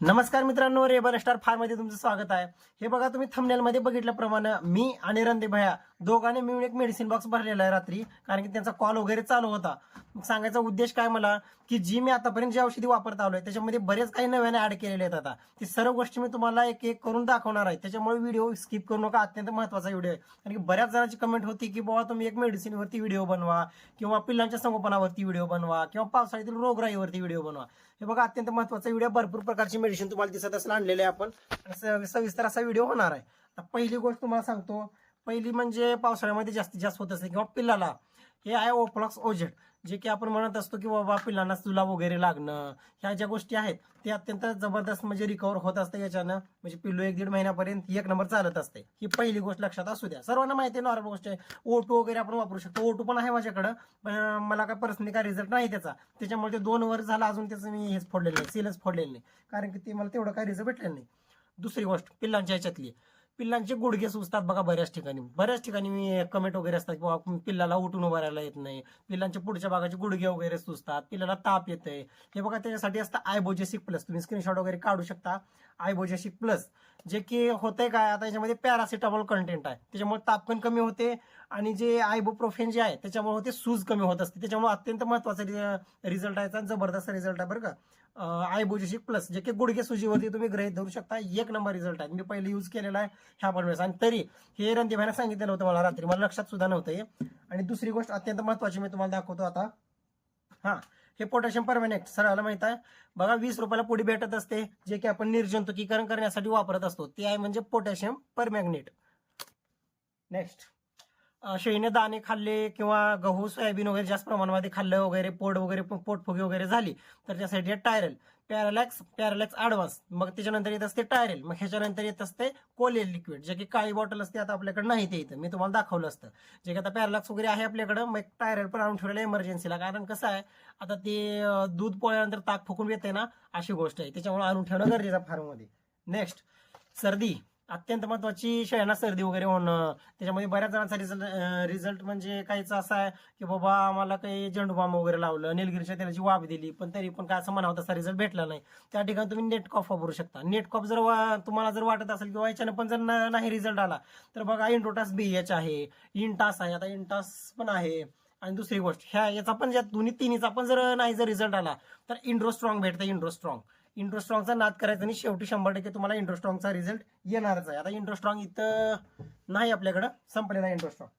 नमस्कार मित्रांनो rebel star फारमध्ये तुमचं स्वागत आहे. हे बघा तुम्ही थंबनेल मध्ये बघितल्याप्रमाणे मी आणि रणदे भैया दोघांनी मिळून एक मेडिसिन बॉक्स भरलेला आहे रात्री कारण की त्यांचा कॉल वगैरे चालू होता. सांगायचा उद्देश काय मला की जी मी आतापर्यंत जी औषधी वापरत आलोय त्याच्यामध्ये बरेच काही नव्याने ऍड केलेले आहेत आता. ती सर्व गोष्टी मी तुम्हाला एक एक करून दाखवणार आहे. त्याच्यामुळे व्हिडिओ स्किप करू नका अत्यंत महत्त्वाचा व्हिडिओ आहे. कारण की बऱ्याच जणांची कमेंट होती की बाबा तुम्ही एक मेडिसिनवरती व्हिडिओ बनवा किंवा पिल्लांच्या संगोपनावरती व्हिडिओ बनवा किंवा पावसाळ्यातील रोगराईवरती व्हिडिओ बनवा. हे बघा अत्यंत महत्त्वाचा व्हिडिओ भरपूर प्रकारची मेडिसिन तुम्हाला दिसत असेल आणलेले आहे आपण. स- सविस्तर असा व्हिडिओ होणार आहे. आता पहिली गोष्ट तुम्हाला सांगतो पहिली म्हणजे पावसाळ्यामध्ये जास्तीत जास्त होत असते किंवा पिल्लाला. हे आहे ओप्लॉक्स ओझेड जे की आपण म्हणत असतो की बाबा पिल्लांना चुला वगैरे लागणं ह्या ज्या गोष्टी आहेत ते अत्यंत जबरदस्त म्हणजे रिकवर होत असते याच्यानं. म्हणजे पिल्लू एक दीड महिन्यापर्यंत एक नंबर चालत असते. ही पहिली गोष्ट लक्षात असू द्या. सर्वांना माहिती आहे नॉर्मल गोष्ट आहे. ओटू वगैरे आपण वापरू शकतो. ओटू पण आहे माझ्याकडं पण मला काय पर्सनली काय रिझल्ट नाही त्याचा. त्याच्यामुळे ते दोन वर्ष झालं अजून त्याचं मी हेच फोडलेलं नाही सीलच फोडलेलं नाही. कारण की ते मला तेवढं काय रिझल्ट भेटलेलं नाही. दुसरी गोष्ट पिल्लांच्या ह्याच्यातली. पिल्लांचे गुडघे सुचतात बघा बऱ्याच ठिकाणी. बऱ्याच ठिकाणी मी कमेंट वगैरे असतात किंवा पिल्लाला उठून उभं राहायला येत नाही. पिल्लांच्या पुढच्या भागाचे गुडघे वगैरे सुचतात पिल्लाला ताप येतंय. हे बघा त्याच्यासाठी असतं आयबोजेसिक प्लस तुम्ही स्क्रीनशॉट वगैरे काढू शकता. आयबोजेसिक प्लस जे की होतंय काय आता याच्यामध्ये पॅरासिटामॉल कंटेंट आहे. त्याच्यामुळे ताप पण कमी होते आणि जे आयबोप्रोफेन जे आहे त्याच्यामुळे होते सूज कमी होत असते. त्याच्यामुळे अत्यंत महत्त्वाचा रिझल्ट आहे. जबरदस्त रिझल्ट आहे बरं का. आयबोजेसिक प्लस जे की गुडघे सुजीवरती तुम्ही ग्रहित धरू शकता. एक नंबर रिझल्ट आहे. मी पहिले यूज केलेला आहे ह्या पण वेळेस. आणि तरी हे रणदीभाईने सांगितलेलं होतं मला रात्री. मला लक्षात सुद्धा नव्हतं हे. आणि दुसरी गोष्ट अत्यंत महत्वाची मी तुम्हाला दाखवतो आता. हा हे पोटॅशियम परमॅनेक्ट सराला माहीत आहे. बघा वीस रुपयाला पुढे भेटत असते. जे की आपण निर्जंतुकीकरण करण्यासाठी वापरत असतो. ते आहे म्हणजे पोटॅशियम परमॅग्नेट नेक्स्ट शेळीने दाणे खाल्ले किंवा गहू सोयाबीन वगैरे जास्त प्रमाणामध्ये खाल्लं वगैरे पोट वगैरे पोटफुगी वगैरे झाली तर त्यासाठी टायरल. पॅरालॅक्स पॅरालॅक्स ॲडव्हान्स मग त्याच्यानंतर येत असते टायरल. मग ह्याच्यानंतर येत असते कोलेल लिक्विड जे की काळी बॉटल असते आता आपल्याकडे नाही ते इथं. मी तुम्हाला दाखवलं असतं. जे की आता पॅरालॅक्स वगैरे आहे आपल्याकडं मग एक टायरल पण आणून ठेवलेलं इमर्जन्सीला कारण कसं आहे आता ते दूध पोळल्यानंतर ताक फुकून येते ना अशी गोष्ट आहे. त्याच्यामुळे आणून ठेवणं गरजेचं फार्ममध्ये नेक्स्ट सर्दी. अत्यंत महत्वाची शेळ्यांना सर्दी वगैरे होणं त्याच्यामध्ये बऱ्याच जणांचा रिझल्ट रिझल्ट म्हणजे काहीच असा आहे की बाबा आम्हाला काही जंडूबाम वगैरे लावलं निलगिरीच्या तेलाची वाफ दिली पण तरी पण काय असं म्हणावं तसा रिझल्ट भेटला नाही. त्या ठिकाणी तुम्ही नेट कॉफ वापरू शकता. नेट कॉफ जर वा- तुम्हाला जर वाटत असेल किंवा याच्यानं पण जर नाही रिझल्ट आला तर बघा इंटोटास बी एच आहे इंटास आहे आता इंटास पण आहे. आणि दुसरी गोष्ट ह्या याचा पण ज्या दोन्ही तिन्हीचा पण जर नाही जर रिझल्ट आला तर इंड्रो स्ट्रॉंग भेटतं इंड्रो स्ट्रॉंग इंट्रोस्ट्रॉंगचा नाद करायचा आणि शेवटी शंभर टक्के तुम्हाला इंट्रोस्ट्रॉंगचा रिझल्ट येणारच आहे. आता इंट्रोस्ट्रॉंग इथं नाही आपल्याकडं संपलेला इंट्रोस्ट्रॉंग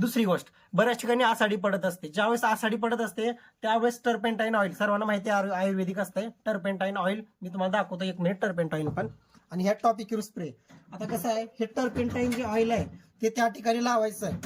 दुसरी गोष्ट बऱ्याच ठिकाणी आसाडी पडत असते. ज्यावेळेस आसाडी पडत असते त्यावेळेस टर्पेंटाईन ऑइल सर्वांना माहिती आहे आयु- आयुर्वेदिक असते. टर्पेंटाईन ऑइल मी तुम्हाला दाखवतो एक मिनिट टर्पेंटाईन पण. आणि ह्या टॉपिक स्प्रे आता कसं आहे हे टर्पेंटाईन जे ऑइल आहे ते त्या ठिकाणी लावायचं आहे.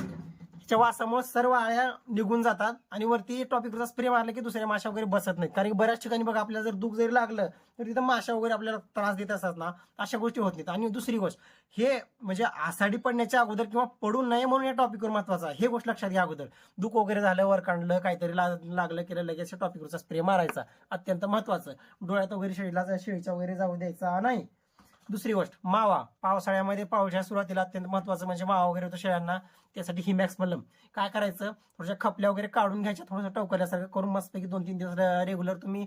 च्या वासामुळे सर्व आळ्या निघून जातात आणि वरती टॉपिकचा स्प्रे मारला की दुसऱ्या माशा वगैरे बसत नाहीत. कारण की बऱ्याच ठिकाणी बघा आपल्याला जर दुःख जरी लागलं तर तिथं माशा वगैरे आपल्याला त्रास देत असतात ना अशा गोष्टी होत नाहीत. आणि दुसरी गोष्ट हे म्हणजे आसाडी पडण्याच्या अगोदर किंवा पडू नये म्हणून या टॉपिकवर महत्वाचं आहे. हे गोष्ट लक्षात घ्या अगोदर. दुःख वगैरे झालं वर काढलं काहीतरी लागलं केलं लगेच टॉपिकवरचा स्प्रे मारायचा. अत्यंत महत्वाचं. डोळ्यात वगैरे शेळीला शेळीच्या वगैरे जाऊ द्यायचा नाही दुसरी गोष्ट मावा. पावसाळ्यामध्ये पावसाळ्या सुरुवातीला अत्यंत महत्वाचं म्हणजे मावा वगैरे होतो शेळ्यांना. त्यासाठी हिमॅक्स मलम काय करायचं? थोड्याशा खपल्या वगैरे काढून घ्यायच्या थोडंसं टवकल्यासारखं करून मस्तपैकी दोन तीन दिवस रेग्युलर तुम्ही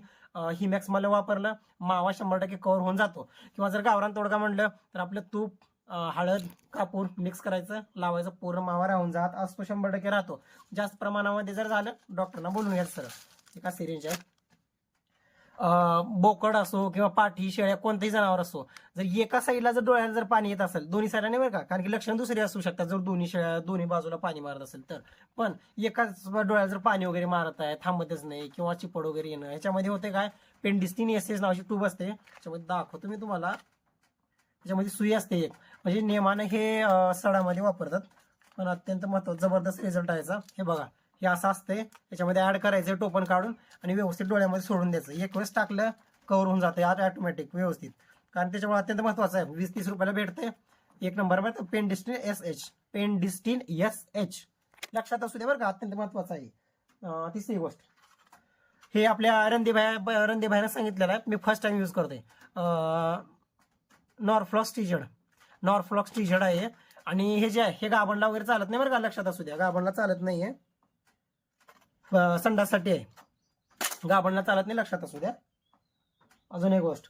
हिमॅक्स मलम वापरलं. मावा शंभर टक्के कव्हर होऊन जातो. किंवा जर गावरान तोडगा म्हणलं तर आपलं तूप हळद कापूर मिक्स करायचं. लावायचं पूर्ण मावा राहून जात असतो शंभर टक्के राहतो. जास्त प्रमाणामध्ये जर झालं डॉक्टरना बोलून घ्यायचं सर एका सिरिंज आहे बोकड असो किंवा पाठी शेळ्या कोणत्याही जनावर असो जर एका साईडला जर डोळ्याला जर पाणी येत असेल दोन्ही साईडला नाही बरं का? कारण की लक्षण दुसरी असू शकतात जर दोन्ही शेळ्या दोन्ही बाजूला पाणी मारत असेल तर. पण एकाच डोळ्याला जर पाणी वगैरे मारत आहे थांबतच नाही किंवा चिपड वगैरे येणं याच्यामध्ये होते काय? पेंडिस्टिन एस एस नावाची ट्यूब असते. त्याच्यामध्ये दाखवतो मी तुम्हाला. त्याच्यामध्ये सुई असते एक. म्हणजे नियमानं हे सडामध्ये वापरतात. पण अत्यंत महत्त्वाचा जबरदस्त रिझल्ट आहे याचा. हे बघा. हे असं असतंय. याच्यामध्ये ऍड करायचं टोपण काढून आणि व्यवस्थित डोळ्यामध्ये सोडून द्यायचं. एक वेळेस टाकलं कव्हर होऊन जातं आज ऑटोमॅटिक व्यवस्थित. कारण त्याच्यामुळे अत्यंत महत्वाचं आहे. वीस तीस रुपयाला भेटते एक number Pendistin S H Pendistin S H लक्षात असू दे बरं का अत्यंत महत्वाचं आहे. तिसरी गोष्ट. हे आपल्या रणदीभाई रणदीभाईनं सांगितलेलं आहे. मी फर्स्ट टाइम यूज करते नॉर्फ्लॉक्स टीजड नॉर्फ्लॉक्स टीजड आहे आणि हे जे आहे हे गाभणला वगैरे चालत नाही बरं का लक्षात असू द्या. गाभणला चालत नाही आहे संडाससाठी आहे. गाभणला चालत नाही लक्षात असू द्या. अजून एक गोष्ट.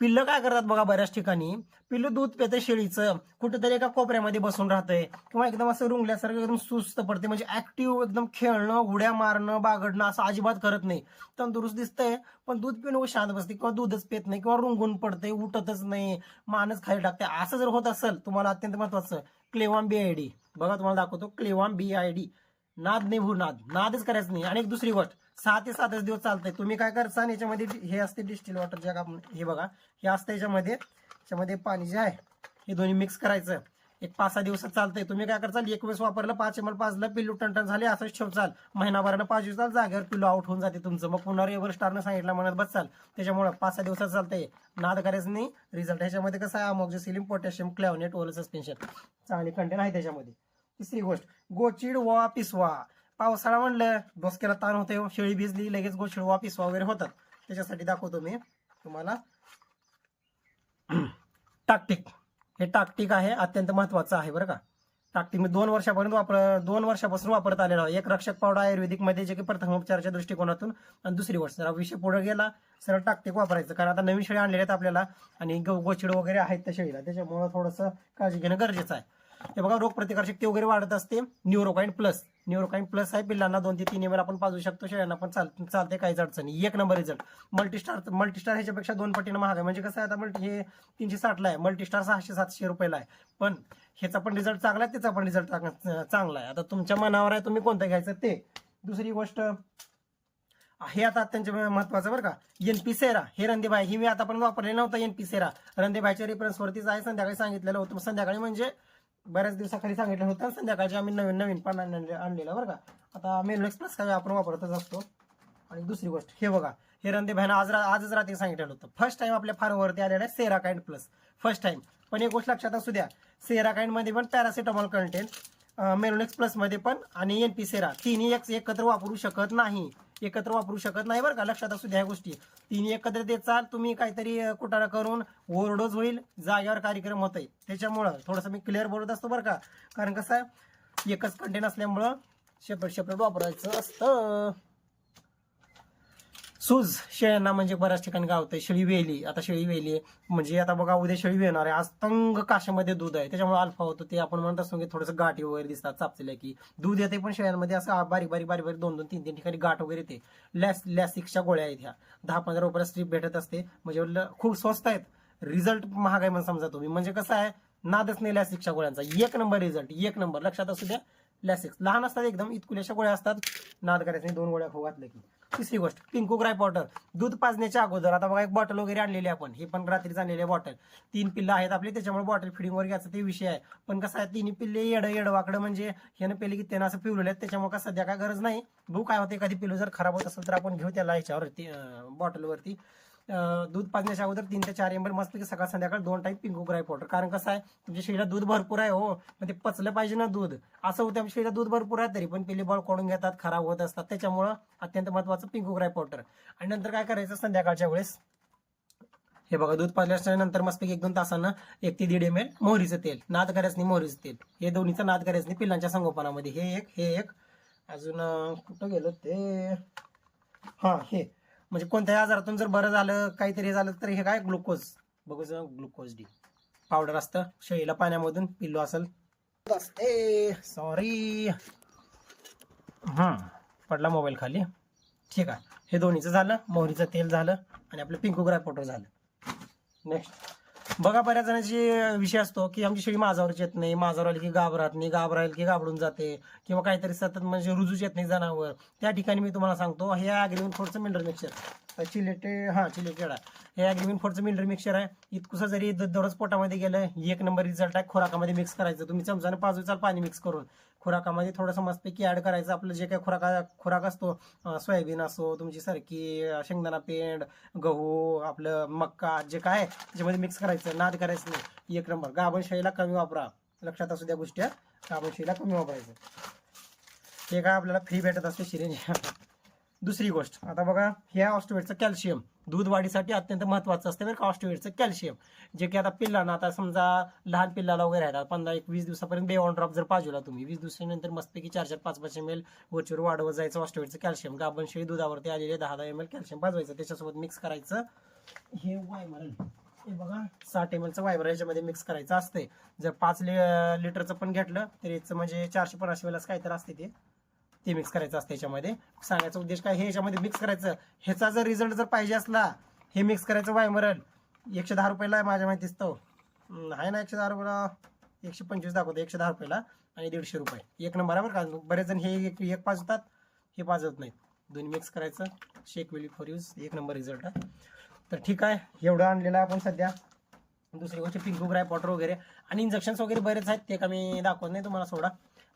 पिल्लं काय करतात बघा बऱ्याच ठिकाणी. पिल्लू दूध पेते शेळीचं. कुठेतरी एका कोपऱ्यामध्ये बसून राहतंय. किंवा एकदम असं रुंगल्यासारखं एकदम सुस्त पडते म्हणजे ऍक्टिव्ह एकदम खेळणं उड्या मारणं बागडणं असं अजिबात करत नाही. तंदुरुस्त दिसतंय पण दूध पिणं शांत बसते किंवा दूधच पेत नाही किंवा रुंगून पडते उठतच नाही मानच खाली टाकते असं जर होत असेल तुम्हाला अत्यंत महत्वाचं. क्लेवाम बी आय डी बघा तुम्हाला दाखवतो. क्लेवाम बी आय डी नाद नाही भू नाद. नादच करायचं नाही. आणि एक दुसरी गोष्ट सहा ते सातच दिवस चालतंय. तुम्ही काय करता याच्यामध्ये हे असते डिस्टिल वॉटर जे आपण हे बघा हे असतं याच्यामध्ये याच्यामध्ये पाणी जे आहे हे दोन्ही मिक्स करायचं. एक पाच सहा दिवसात चालतंय. तुम्ही काय करचाल एक वेळेस वापरलं पाच एम एल पाचलं पिल्लू टनटन झाले असंच ठेवचाल महिनाभरानं पाच दिवसात जागेवर पिल्लू आउट होऊन जाते तुमचं. मग पुन्हा एव्हर स्टारनं सांगितलं म्हणत बसाल. त्याच्यामुळं पाच सहा दिवसात चालतंय. नाद करायचं नाही. रिझल्ट ह्याच्यामध्ये कसं आहे अमोक्झिसिलिन पोटॅशियम क्लॅवनेट ओल सस्पेन्शन चांगली कंटेंट आहे त्याच्यामध्ये. तिसरी गोष्ट गोचिड वा पिसवा पावसाळा म्हणलं डोसक्याला ताण होते शेळी भिजली लगेच गोचिड वा पिसवा वगैरे होतात. त्याच्यासाठी दाखवतो मी तुम्हाला. टाकटिक. हे टाकटिक आहे अत्यंत महत्वाचं आहे बरं का? टाकटिक मी दोन वर्षापर्यंत वापर दोन वर्षापासून वापरत आलेलो आहे. एक रक्षक पावडर आयुर्वेदिकमध्ये जे की प्रथमोपचाराच्या दृष्टिकोनातून. आणि दुसरी गोष्ट जरा विषय पुढे गेला सरळ टाकटिक वापरायचं. कारण आता नवीन शेळी आणलेल्या आहेत आपल्याला. आणि गो- गोचिड वगैरे आहेत त्या शेळीला. त्याच्यामुळे थोडंसं काळजी घेणं गरजेचं आहे. हे बघा रोगप्रतिकार शक्ती वगैरे वाढत असते. न्यूरोकाइन प्लस न्यूरोकाइन प्लस आहे. पिल्लांना दोन ते तीन एम आपण पाजू शकतो. शेळ्यांना पण चाल चालते काहीच अडचणी एक नंबर रिझल्ट मल्टीस्टार मल्टीस्टार ह्याच्यापेक्षा दोन पटीनं महाग आहे. म्हणजे कसं आहे आता मल्टी हे तीनशे साठला आहे. मल्टीस्टार सहाशे सातशे रुपयाला आहे. पण ह्याचा पण रिझल्ट चांगला आहे त्याचा पण रिझल्ट चांगला आहे. आता तुमच्या मनावर आहे तुम्ही कोणतं घ्यायचं ते? दुसरी गोष्ट हे आता अत्यंत महत्वाचं बरं का. एनपी सेरा हे रंदेबाई ही मी आतापर्यंत वापरले नव्हतं एनपी सेरा रंदेबाईच्या रेफरन्सवरतीच आहे. संध्याकाळी सांगितलेलं होतं. संध्याकाळी म्हणजे बऱ्याच दिवसाखाली सांगितलं होतं संध्याकाळची आम्ही नवीन नवीन पण आणले- आणलेलं बरं का. आता मेनू एक्सप्रेस काय आपण वापरतच असतो? आणि दुसरी गोष्ट हे बघा हे रणदे भाईनं आज रा- आजच रात्री सांगितलेलं होतं. फर्स्ट टाइम आपल्या फार्मवरती आलेलं आहे Sera kind plus first time पण एक गोष्ट लक्षात असू द्या सेरा काइंडमध्ये पण पॅरासिटामॉल कंटेंट मेलोनेक्स प्लसमध्ये पण आणि एनपी सेरा तिन्ही एक एकत्र वापरू शकत नाही. एकत्र वापरू शकत नाही बरं का? लक्षात असू द्या ह्या गोष्टी. तिन्ही एकत्र देत चाल तुम्ही काहीतरी अं, करून ओव्हरडोज होईल जागेवर कार्यक्रम होत आहे त्याच्यामुळं थोडंसं मी क्लिअर बोलत असतो बरं का? कारण कसं आहे एकच कंटेंट असल्यामुळं शेपट शेपट वापरायचं असतं. सूज शेळ्यांना म्हणजे बऱ्याच ठिकाणी गावते शेळी वेली. आता शेळी वेली म्हणजे आता बघा उद्या शेळी वेणार आहे. आज तंग काशामध्ये दूध आहे. त्याच्यामुळे अल्फा होतो. ते आपण म्हणत असतो की थोडंसं गाठी वगैरे दिसतात चापलेल्या की. दूध येते पण शेळ्यांमध्ये असं बारीक बारीक बारीक बारीक दोन दोन तीन तीन ठिकाणी गाठ वगैरे येते. लॅस लॅसिक्सच्या गोळ्या आहेत ह्या. दहा पंधरा रुपयाला स्ट्रीप भेटत असते. म्हणजे ल- खूप स्वस्त आहेत. रिझल्ट महाग आहे म्हणून समजा तुम्ही. म्हणजे कसं आहे? नादच नाही लॅसिक्सच्या गोळ्यांचा. एक नंबर रिझल्ट. एक नंबर. लक्षात असू द्या. लॅसिक्स लहान असतात एकदम इतकुल्याच्या गोळ्या असतात नाद करायचं दोन गोळ्या खाऊ घातल्या की. तिसरी गोष्ट पिंकू ग्राय बॉटल. दूध पाजण्याच्या अगोदर आता बघा एक बॉटल वगैरे आणलेली आपण हे पण रात्रीच आणलेली बॉटल. तीन पिल्लं आहेत आपली त्याच्यामुळे बॉटल फिडिंगवर घ्यायचं ते विषय आहे. पण कसं आहे तिन्ही पिल्ले येडं येडवाकडं म्हणजे ह्यानं पिले की त्यानं असं पिवलेलं आहेत त्याच्यामुळे का सध्या काय गरज नाही. भाऊ काय होते एखादी पिल्लू जर खराब होत असेल तर आपण घेऊ त्याला ह्याच्यावरती बॉटलवरती दूध पाजण्याच्या अगोदर तीन ते चार एम एल मस्त सकाळ संध्याकाळ दोन टाईप पिंकू ग्राय पावडर कारण कसं आहे म्हणजे तुमच्या शरीरात दूध भरपूर आहे हो मग ते पचलं पाहिजे ना दूध. असं होतं आमच्या शरीरात दूध भरपूर आहे तरी पण पिल्ली बॉल कोडून घेतात खराब होत असतात. त्याच्यामुळं अत्यंत महत्वाचं पिंकू ग्राय पावडर आणि नंतर काय करायचं संध्याकाळच्या वेळेस? हे बघा दूध पाजल्याच्या नंतर मस्त एक दोन तासांना एक ते दीड एम एल मोहरीचं तेल नाद करायच नाही मोहरीचं तेल. हे दोन्हीचं नाद करायचं नाही पिल्लांच्या संगोपनामध्ये. हे एक हे एक. अजून कुठं गेलं ते? हा हे. म्हणजे कोणत्याही आजारातून जर बरं झालं काहीतरी हे झालं तर हे काय? ग्लुकोज. बघू ग्लुकोज डी. पावडर असतं. शेळीला पाण्यामधून पिल्लू असेल. असते. सॉरी हा. पडला मोबाईल खाली. ठीक आहे. हे दोन्हीचं झालं. मोहरीचं तेल झालं. आणि आपलं पिंकू ग्राय पावडर झालं. नेक्स्ट बघा बऱ्याच जणांची विषय असतो की आमची शेळी माझावरच येत नाही. माझावर आली की घाबरत नाही. घाबरायला की घाबरून जाते. किंवा काहीतरी सतत म्हणजे रुजूच येत नाही जनावर. त्या ठिकाणी मी तुम्हाला सांगतो हे अग्रिमेंट फोडचं मिनरल मिक्सर चिलेटे हा चिलेटेड आहे हे अग्रिमेंट फोडचं मिनरल मिक्सर आहे. इतकुसं जरी द- दररोज पोटामध्ये गेलं एक नंबर रिझल्ट आहे खोराकामध्ये मिक्स करायचं. तुम्ही चमचाने पाच वेळचा पाणी मिक्स करून. खुराकामध्ये थोडंसं मस्तपैकी ऍड करायचं. आपलं जे काही खुराका खुराक असतो सोयाबीन असो तुमची सारखी शेंगदाणा पेंड गहू आपलं मक्का जे काय आहे, त्याच्यामध्ये मिक्स करायचं. नाद करायचं नाही. एक नंबर गाभणशाळीला कमी वापरा. लक्षात असू द्या गोष्टी गाभण कमी वापरायचं. ते काय आपल्याला फ्री भेटत असते शिरेंज दुसरी गोष्ट. आता बघा ह्या ऑस्टोवेटचं कॅल्शियम. दूध वाढीसाठी अत्यंत महत्वाचं असतं बरं का ऑस्टोवेटचं कॅल्शियम. जे की आता पिल्लांना आता समजा लहान पिल्लाला वगैरे राहतात पंधरा एक वीस दिवसापर्यंत बे ऑन ड्रॉप जर पाजूला तुम्ही वीस दिवसानंतर मस्तपैकी चार चार पाच पाच एम एल वरचीवर वाढवत जायचं ऑस्टोवेटचं कॅल्शियम. गाभण शेळी दुधावरती आलेले दहा दहा एम एल कॅल्शियम पाजवायचं. त्याच्यासोबत मिक्स करायचं. हे वायमरल हे बघा साठ एम एलचं वायबर याच्यामध्ये मिक्स करायचं असते जर पाच लि लिटरचं पण घेतलं तर याचं म्हणजे चारशे पन्नास काय काहीतरी असते ते. ते मिक्स करायचं असतं याच्यामध्ये. सांगायचा उद्देश काय? हे याच्यामध्ये मिक्स करायचं. ह्याचा जर रिझल्ट जर पाहिजे असला हे मिक्स करायचं वायमरल एकशे दहा रुपयाला आहे माझ्या माहितीच तो. आहे ना एकशे दहा रुपयाला? एकशे पंचवीस दाखवतो एकशे दहा रुपयाला. आणि दीडशे रुपये. एक नंबर का? बरेच जण हे एक एक पाजतात हे पाजवत नाहीत. दोन्ही मिक्स करायचं. शेक विली फॉर यूज एक नंबर रिझल्ट आहे. तर ठीक आहे. एवढं आणलेलं आहे आपण सध्या. दुसरी गोष्ट पिंकू ग्राय पॉटर वगैरे. आणि इंजेक्शन्स वगैरे बरेच आहेत ते का मी दाखवत नाही तुम्हाला सोडा.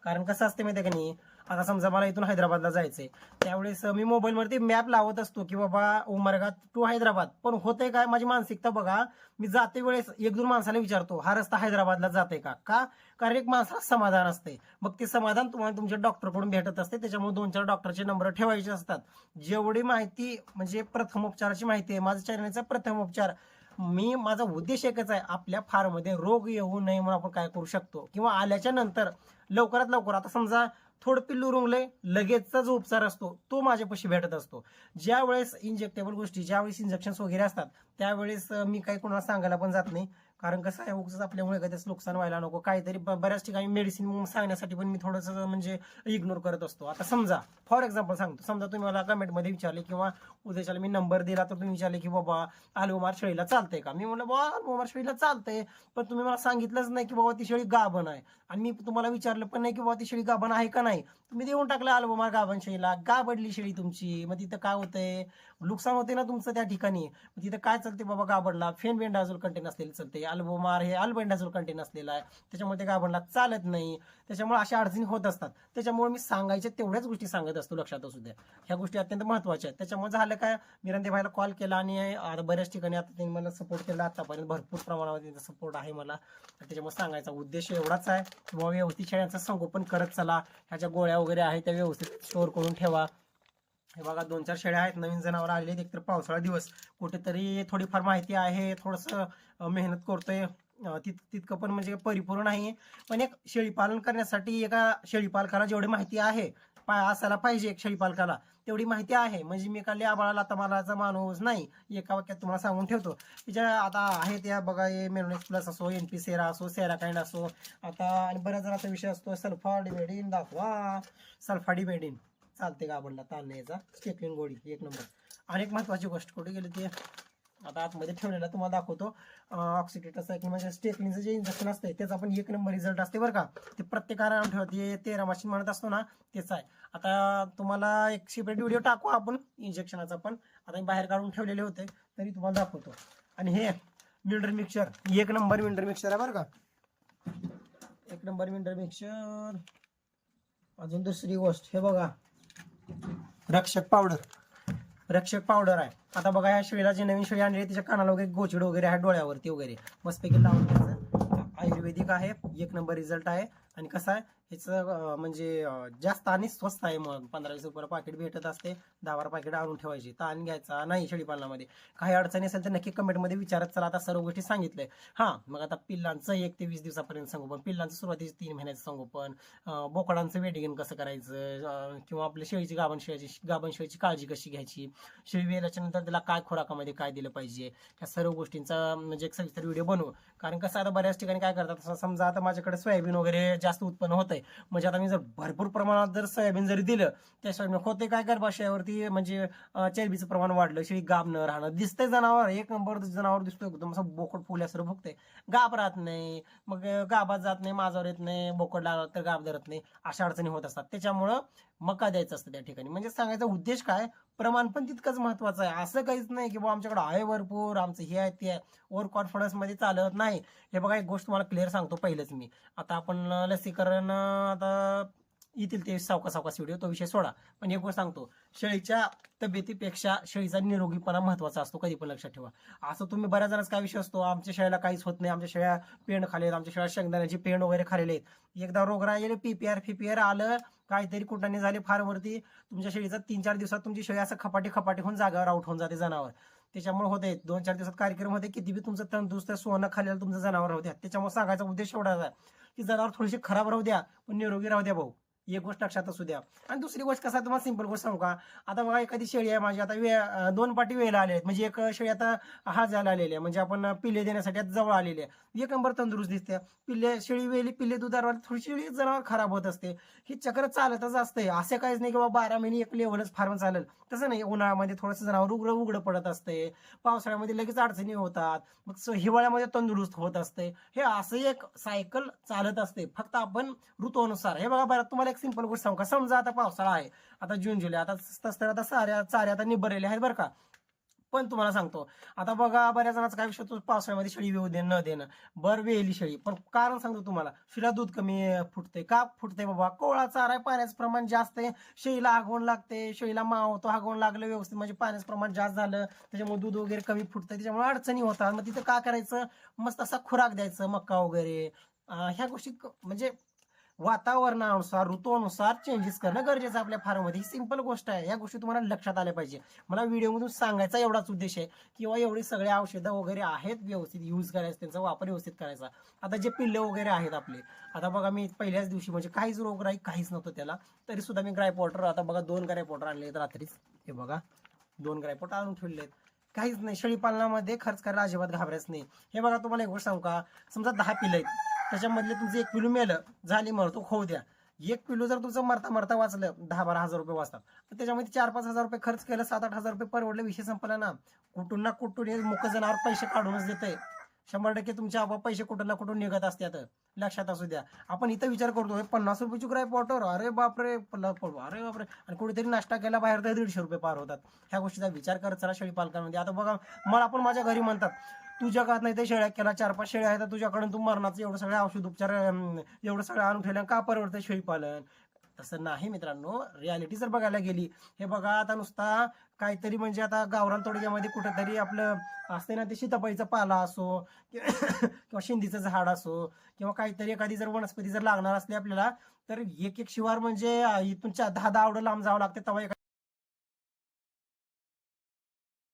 कारण कसं असते माहिती आहे का नाही? आता समजा मला इथून हैदराबादला जायचंय. त्यावेळेस मी मोबाईलवरती मॅप लावत असतो की बाबा उमरगात टू हैदराबाद. पण होतंय काय? माझी मानसिकता बघा मी जाते वेळेस एक दोन माणसाला विचारतो हा रस्ता हैदराबादला जाते का? का? कारण एक माणसाला समाधान असते मग ते समाधान तुम्हाला तुमच्या डॉक्टरकडून भेटत असते. त्याच्यामुळे दोन चार डॉक्टरचे नंबर ठेवायचे असतात. जेवढी माहिती म्हणजे प्रथमोपचाराची माहिती आहे माझ्या चॅनलचा प्रथमोपचार मी माझा उद्देश एकच आहे आपल्या फार्ममध्ये रोग येऊ नये म्हणून आपण काय करू शकतो. किंवा आल्याच्यानंतर लवकरात लवकर आता समजा थोडं पिल्लू रुंगले लगेचचा जो उपचार असतो तो माझ्यापाशी भेटत असतो. ज्या वेळेस इंजेक्टेबल गोष्टी ज्यावेळेस इंजेक्शन्स वगैरे असतात त्यावेळेस मी काही कोणाला सांगायला पण जात नाही. कारण कसं आहे उगच आपल्यामुळे कधीच नुकसान व्हायला नको. काहीतरी बऱ्याच ठिकाणी मेडिसिन सांगण्यासाठी पण मी थोडंसं म्हणजे इग्नोर करत असतो. आता समजा फॉर एक्झाम्पल सांगतो. समजा तुम्ही मला कमेंटमध्ये विचारले किंवा उद्याच्याला मी नंबर दिला तर तुम्ही विचारले की बाबा आलुमार शेळीला चालतंय का? मी म्हणलं बाबा आलुमार शेळीला चालतंय पण तुम्ही मला सांगितलंच नाही की बाबा ती शेळी गाभण आहे. आणि मी तुम्हाला विचारलं पण नाही की बाबा ती शेळी गाभण आहे का नाही? तुम्ही देऊन टाकलं आलुमार गाभण शेळीला. गाबडली शेळी तुमची. मग तिथं काय होतंय? नुकसान होते ना तुमचं त्या ठिकाणी. मग तिथं काय चालते बाबा गाबडला फेन अजून कंटेन असलेलं चालते अल्बोमार हे अल्बेंडाझोल कंटेन असलेला आहे. त्याच्यामुळे ते गाभणला चालत नाही. त्याच्यामुळे अशा अडचणी होत असतात. त्याच्यामुळे मी सांगायच्या तेवढ्याच गोष्टी सांगत असतो लक्षात असू द्या. ह्या गोष्टी अत्यंत महत्त्वाच्या आहेत. त्याच्यामुळे झालं काय? मी भाईला कॉल केला आणि आता बऱ्याच ठिकाणी आता त्यांनी मला सपोर्ट केला. आतापर्यंत भरपूर प्रमाणामध्ये त्यांचा सपोर्ट आहे मला. तर त्याच्यामुळे सांगायचा उद्देश एवढाच आहे. की बाबा व्यवस्थित शेळ्यांचं संगोपन करत चला. ह्या ज्या गोळ्या वगैरे आहेत त्या व्यवस्थित स्टोअर करून ठेवा. हे बघा दोन चार शेळ्या आहेत नवीन जनावर आलेले एक एकतर पावसाळा दिवस कुठेतरी थोडीफार माहिती आहे थोडंसं मेहनत करतोय. तित तितकं पण म्हणजे परिपूर्ण नाही पण एक शेळीपालन करण्यासाठी एका शेळीपालकाला जेवढी माहिती आहे पा असायला पाहिजे एक शेळीपालकाला तेवढी माहिती आहे. म्हणजे मी काल आबाळाला आता माणूस नाही. एका वाक्यात तुम्हाला सांगून ठेवतो. तिच्या आता आहेत या बघा हे मेलोनेक्स प्लस असो एन पी सेरा असो सेरा काइंड असो. आता आणि बऱ्याच जणांचा विषय असतो सल्फा डिबेडिन दाखवा. सल्फा डिबेडिन चालते का आपणला ताण यायचा याचा. स्टेकलिन गोळी एक नंबर. आणि एक महत्वाची गोष्ट कुठे गेली ती? आता आतमध्ये ठेवलेला तुम्हाला दाखवतो. ऑक्सिडेटर सायकल म्हणजे स्टेकलिनचं जे इंजेक्शन असतंय त्याचा पण एक नंबर रिझल्ट असते बरं का. ते प्रत्येकाला ठेवत तेरा मशीन म्हणत असतो ना तेच आहे. आता तुम्हाला एक सेपरेट व्हिडिओ टाकू आपण इंजेक्शनाचा पण. आता मी बाहेर काढून ठेवलेले होते तरी तुम्हाला दाखवतो. आणि हे मिल्डर मिक्सर एक नंबर मिल्डर मिक्सर आहे बरं का. एक नंबर मिल्डर मिक्सर अजून दुसरी गोष्ट हे बघा. रक्षक पावडर. रक्षक पावडर आहे. आता बघा या शेळीला जी नवीन शेळी आणली तिच्या कानाला वगैरे गोचिड वगैरे आहे डोळ्यावरती वगैरे. मस्तपैकी लावून आयुर्वेदिक आहे एक नंबर रिझल्ट आहे. आणि कसं आहे ह्याचं म्हणजे जास्त आणि स्वस्त आहे मग. पंधरा वीस रुपयाला पाकिट भेटत असते दहा बारा पाकिट आणून ठेवायची. ताण घ्यायचा नाही शेळीपालनामध्ये. काही अडचणी असेल तर नक्की कमेंटमध्ये विचारत चला. आता सर्व गोष्टी सांगितलंय. हां मग आता पिल्लांचं एक ते वीस दिवसापर्यंत संगोपन पिल्लांचं सुरुवातीचे तीन महिन्याचं संगोपन बोकडांचं वेडिंग कसं करायचं? किंवा आपल्या शेळीची गाभण शेळीची गाभण शेळीची काळजी कशी घ्यायची? शेळी वेल्याच्या नंतर त्याला काय खुराकामध्ये काय दिलं पाहिजे? या सर्व गोष्टींचा म्हणजे एक सविस्तर व्हिडिओ बनवू. कारण कसं आता बऱ्याच ठिकाणी काय करतात? समजा आता माझ्याकडे सोयाबीन वगैरे जास्त उत्पन्न होतं आहे. म्हणजे आता मी जर भरपूर प्रमाणात जर सोयाबीन जरी दिलं त्या सोयाबीन होते काय गर्भाशयावरती म्हणजे चरबीचं प्रमाण वाढलं शेळी गाब न राहणं. दिसतंय जनावर एक नंबर जनावर दिसतोय. एकदम असं बोकड फुल्यासारखं भुगतंय गाब राहत नाही. मग गाबात जात नाही माझावर येत नाही बोकड लागलं तर गाब धरत नाही. अशा अडचणी होत असतात. त्याच्यामुळं मका द्यायचं असतं त्या ठिकाणी. म्हणजे सांगायचा उद्देश काय? प्रमाण पण तितकंच महत्वाचं आहे. असं काहीच नाही की बाबा आमच्याकडे आहे भरपूर आमचं हे आहे ते आहे. ओव्हर कॉन्फिडन्समध्ये चालत नाही. हे बघा एक गोष्ट तुम्हाला क्लिअर सांगतो पहिलेच मी. आता आपण लसीकरण आता येतील ते सावका सावका व्हिडिओ तो विषय सोडा. पण एक गोष्ट सांगतो शेळीच्या तब्येतीपेक्षा शेळीचा निरोगीपणा महत्त्वाचा असतो कधी पण लक्षात ठेवा. असं तुम्ही बऱ्याच जणांचा काय विषय असतो आमच्या शेळ्याला काहीच होत नाही आमच्या शेळ्या पेंड खाले आहेत आमच्या शेळ्या शेंगदाण्याची पेंड वगैरे खालेले आहेत. एकदा रोगरा गेले पीपीआर फीपीआर आलं काहीतरी कुठाने झाले फार्मवरती तुमच्या शेळीचा तीन चार दिवसात तुमची शेळी असं खपाटी खपाटी होऊन जागावर आउट होऊन जाते जनावर. त्याच्यामुळे होते दोन चार दिवसात कार्यक्रम होते किती बी तुमचं तंदुरुस्त सोनं खाल्लेलं तुमचं जनावर राहू द्या. त्याच्यामुळे सांगायचा उद्देश एवढा की जनावर थोडीशी खराब राहू द्या पण निरोगी राहू द्या भाऊ. एक गोष्ट लक्षात असू द्या. आणि दुसरी गोष्ट कसा तुम्हाला सिंपल गोष्ट सांगू का? आता बघा एखादी शेळी आहे माझी आता वे दोन पाटी वेळेला आले आहेत. म्हणजे एक शेळी आता हा झाला आलेली आहे. म्हणजे आपण पिल्ले देण्यासाठी आता जवळ आलेली आहे. एक नंबर तंदुरुस्त दिसते. पिल्ले शेळी वेली पिल्ले दुधावर थोडीशी जनावर खराब होत असते. ही चक्र चालतच असते. असं काहीच नाही की बाबा बारा महिने एक लेवलच फार्म चालेल. तसं नाही. उन्हाळ्यामध्ये थोडंसं जनावर उघडं उघडं पडत असते. पावसाळ्यामध्ये लगेच अडचणी होतात. मग हिवाळ्यामध्ये तंदुरुस्त होत असते. हे असं एक सायकल चालत असते. फक्त आपण ऋतूनुसार. हे बघा बरं तुम्हाला एक सिंपल गोष्ट सांगू का? समजा आता पावसाळा आहे आता जून जुलै आता तसं तर आता साऱ्या चाऱ्या आता निबरलेल्या आहेत बरं का. पण तुम्हाला सांगतो आता बघा बऱ्याच जणांचा काय विषय तो पावसाळ्यामध्ये शेळी वेऊ देणं न देणं बर वेली शेळी. पण कारण सांगतो तुम्हाला शेळीला दूध कमी फुटते का फुटते बाबा? कोळा चारा आहे पाण्याचं प्रमाण जास्त आहे. शेळीला आगवण लागते शेळीला मावतो आगवण लागलं व्यवस्थित म्हणजे पाण्याचं प्रमाण जास्त झालं त्याच्यामुळे दूध वगैरे कमी फुटतं त्याच्यामुळे अडचणी होतात. मग तिथं काय करायचं? मस्त असा खुराक द्यायचं मक्का वगैरे. ह्या गोष्टी म्हणजे वातावरणानुसार ऋतूनुसार चेंजेस करणं गरजेचं आहे आपल्या फार्ममध्ये ही सिंपल गोष्ट आहे. या गोष्टी तुम्हाला लक्षात आल्या पाहिजे. मला व्हिडिओमधून सांगायचा एवढाच उद्देश आहे किंवा एवढी सगळे औषधं वगैरे आहेत व्यवस्थित यूज करायचं त्यांचा वापर व्यवस्थित करायचा. आता जे पिल्ले वगैरे आहेत आपले आता बघा मी पहिल्याच दिवशी म्हणजे काहीच रोगराई काहीच नव्हतं त्याला. तरी सुद्धा मी ग्राय वॉटर आता बघा दोन ग्राय वॉटर आणले आहेत रात्रीच. हे बघा दोन ग्राय वॉटर आणून ठेवले आहेत. काहीच नाही. शेळी पालनामध्ये खर्च करायला अजिबात घाबरायच नाही. हे बघा तुम्हाला एक गोष्ट सांगू का? समजा दहा पिलं आहेत. त्याच्यामधले तुमचं एक पिलू मेलं झाली मरतो खाऊ द्या. एक पिलू जर तुमचं मरता मरता वाचलं दहा बारा हजार रुपये वाचतात. त्याच्यामध्ये चार पाच हजार रुपये खर्च केलं सात आठ हजार रुपये परवडले विषय संपला ना. कुठून ना कुठून हे मुख जनावर पैसे काढूनच देतंय. शंभर टक्के तुमचे आबा पैसे कुठून ना कुठून निघत असतात लक्षात असू द्या. आपण इथं विचार करतो हे पन्नास रुपयाची ग्राय पॉटर अरे बापरे पन्नास पडू अरे बापरे. आणि कुठेतरी नाश्ता केला बाहेर तर दीडशे रुपये पार होतात. ह्या गोष्टीचा विचार करत चला शेळी पालकांमध्ये. आता बघा मला पण माझ्या घरी म्हणतात तुझ्या नाही ते शेळ्या केला चार पाच शेळ्या आहेत तर तुझ्याकडून तू मरणाचं एवढं सगळं औषध उपचार एवढं सगळं आणून ठेवलं का परवडतं शेळी पालन तसं नाही मित्रांनो. रियालिटी जर बघायला गेली हे बघा आता नुसता काहीतरी म्हणजे आता गावरान तोडग्यामध्ये कुठंतरी आपलं असते ना ते सीताफळीचा पाला असो किंवा शिंदीचं झाड असो किंवा काहीतरी एखादी जर वनस्पती जर लागणार असली आपल्याला तर एक एक शिवार म्हणजे इथून दहा दहा आवडं लांब जावं लागते तेव्हा